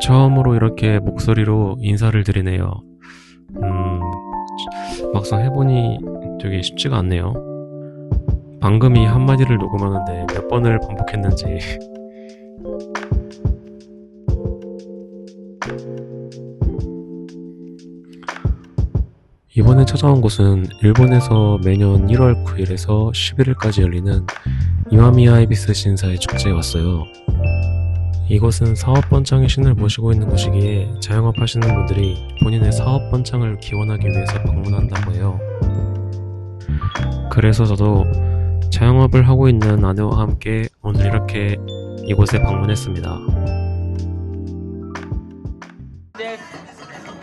처음으로 이렇게 목소리로 인사를 드리네요. 음, 막상 해보니 되게 쉽지가 않네요. 방금 이 한마디를 녹음하는데 몇 번을 반복했는지. 이번에 찾아온 곳은 일본에서 매년 1월 9일에서 11일까지 열리는 이와미야 에비스 신사의 축제에 왔어요. 이곳은 사업 번창의 신을 모시고 있는 곳이기에 자영업 하시는 분들이 본인의 사업 번창을 기원하기 위해서 방문한다고 해요. 그래서 저도 자영업을 하고 있는 아내와 함께 오늘 이렇게 이곳에 방문했습니다.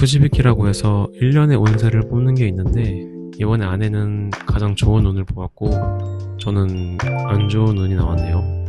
쿠지비키라고 해서 1년의 운세를 뽑는 게 있는데 이번에 아내는 가장 좋은 운을 뽑았고 저는 안 좋은 운이 나왔네요.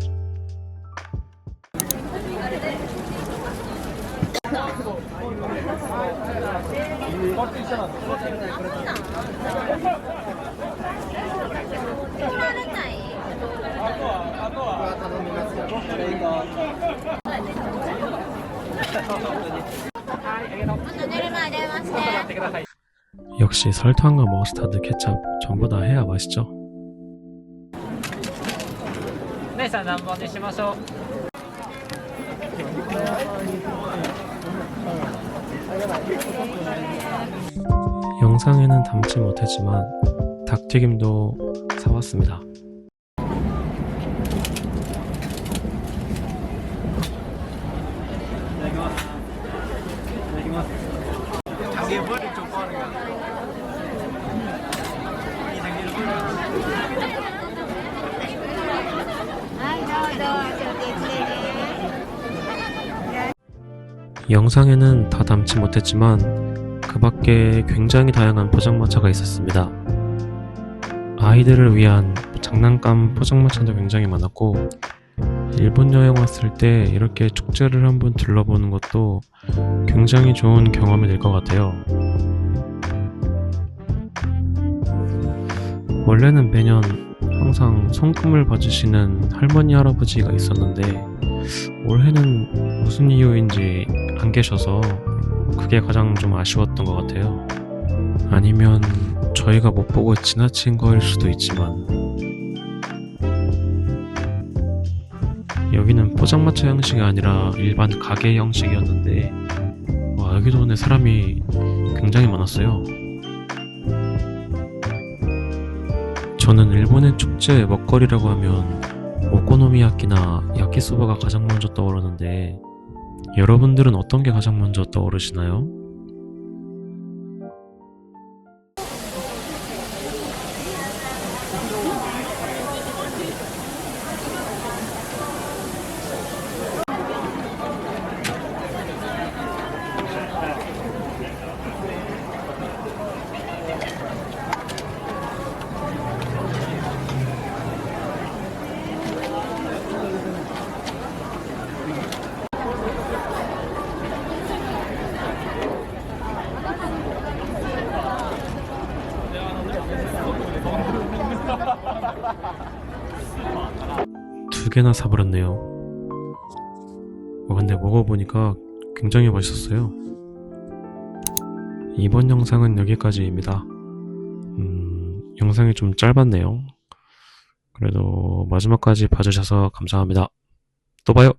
역시 설탕과 머스타드, 케찹 전부 다 해야 맛있죠. 영상에는 담지 못했지만 닭튀김도 사왔습니다. 영상에는 다 담지 못했지만 그 밖에 굉장히 다양한 포장마차가 있었습니다. 아이들을 위한 장난감 포장마차도 굉장히 많았고 일본 여행 왔을 때 이렇게 축제를 한번 둘러보는 것도 굉장히 좋은 경험이 될 것 같아요. 원래는 매년 항상 성금을 봐주시는 할머니 할아버지가 있었는데 올해는 무슨 이유인지 안 계셔서 그게 가장 좀 아쉬웠던 것 같아요. 아니면 저희가 못 보고 지나친 거일 수도 있지만 여기는 포장마차 형식이 아니라 일반 가게 형식이었는데 와 여기도 오늘 사람이 굉장히 많았어요. 저는 일본의 축제 먹거리라고 하면 오코노미야끼나 야키소바가 가장 먼저 떠오르는데 여러분들은 어떤 게 가장 먼저 떠오르시나요? 두 개나 사버렸네요. 어, 근데 먹어보니까 굉장히 맛있었어요. 이번 영상은 여기까지입니다. 음, 영상이 좀 짧았네요. 그래도 마지막까지 봐주셔서 감사합니다. 또 봐요!